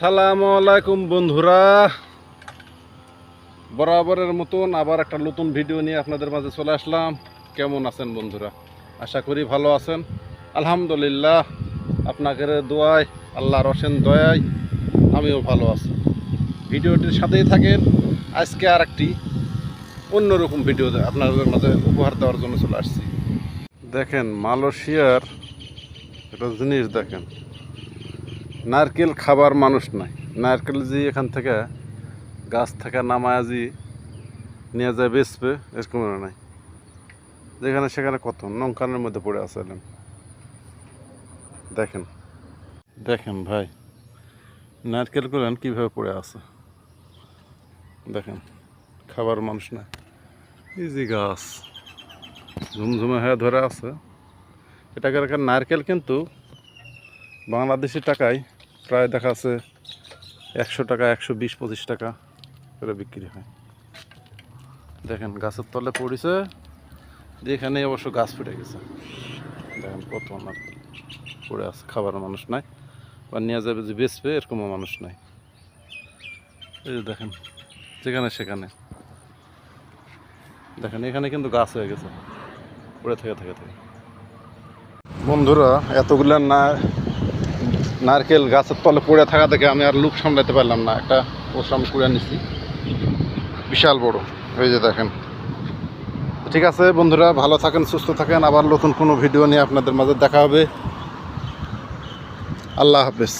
সালামু আলাইকুম বন্ধুরা। বরাবরের মতন আবার একটা নতুন ভিডিও নিয়ে আপনাদের মাঝে চলে আসলাম। কেমন আছেন বন্ধুরা? আশা করি ভালো আছেন। আলহামদুলিল্লাহ, আপনাদের দোয়ায়, আল্লাহর অসেন দয়ায় আমিও ভালো আছি। ভিডিওটির সাথেই থাকেন। আজকে আর একটি অন্যরকম ভিডিও আপনাদের মাঝে উপহার দেওয়ার জন্য চলে আসছি। দেখেন, মালয়েশিয়ার একটা জিনিস দেখেন। নারকেল খাবার মানুষ নাই। নারকেল যে এখান থেকে গাছ থেকে নামায় যে নিয়ে যায় বেচবে, এরকম নাই। যেখানে সেখানে কত? নৌকানের মধ্যে পড়ে আছে। দেখেন। দেখেন ভাই, নারকেল করেন কীভাবে পড়ে আছে। দেখেন, খাবার মানুষ এই যে গাছ, ঝুমঝুমে হয়ে ধরে আছে। এটাকে নারকেল কিন্তু বাংলাদেশি টাকায় প্রায় দেখা আছে একশো টাকা, একশো বিশ, পঁচিশ টাকা করে বিক্রি হয়। দেখেন গাছের তলে পড়েছে যেখানে অবশ্য গাছ ফুটে গেছে। দেখেন কত নারকেল পড়ে আছে খাবার মানুষ নাই বা নিয়ে যাবে যে বেচবে, এরকমও মানুষ নাই। এই যে দেখেন, যেখানে সেখানে। দেখেন, এখানে কিন্তু গাছ হয়ে গেছে, পড়ে থেকে থেকে থেকে। বন্ধুরা, এতগুলা না নারকেল গাছের তলে পড়ে থাকা থেকে আমি আর লুক সামলাতে পারলাম না। একটা ওর করে নিছি বিশাল বড়। এই যে দেখেন। ঠিক আছে বন্ধুরা, ভালো থাকেন, সুস্থ থাকেন। আবার নতুন কোনো ভিডিও নিয়ে আপনাদের মাঝে দেখা হবে। আল্লাহ হাফেজ।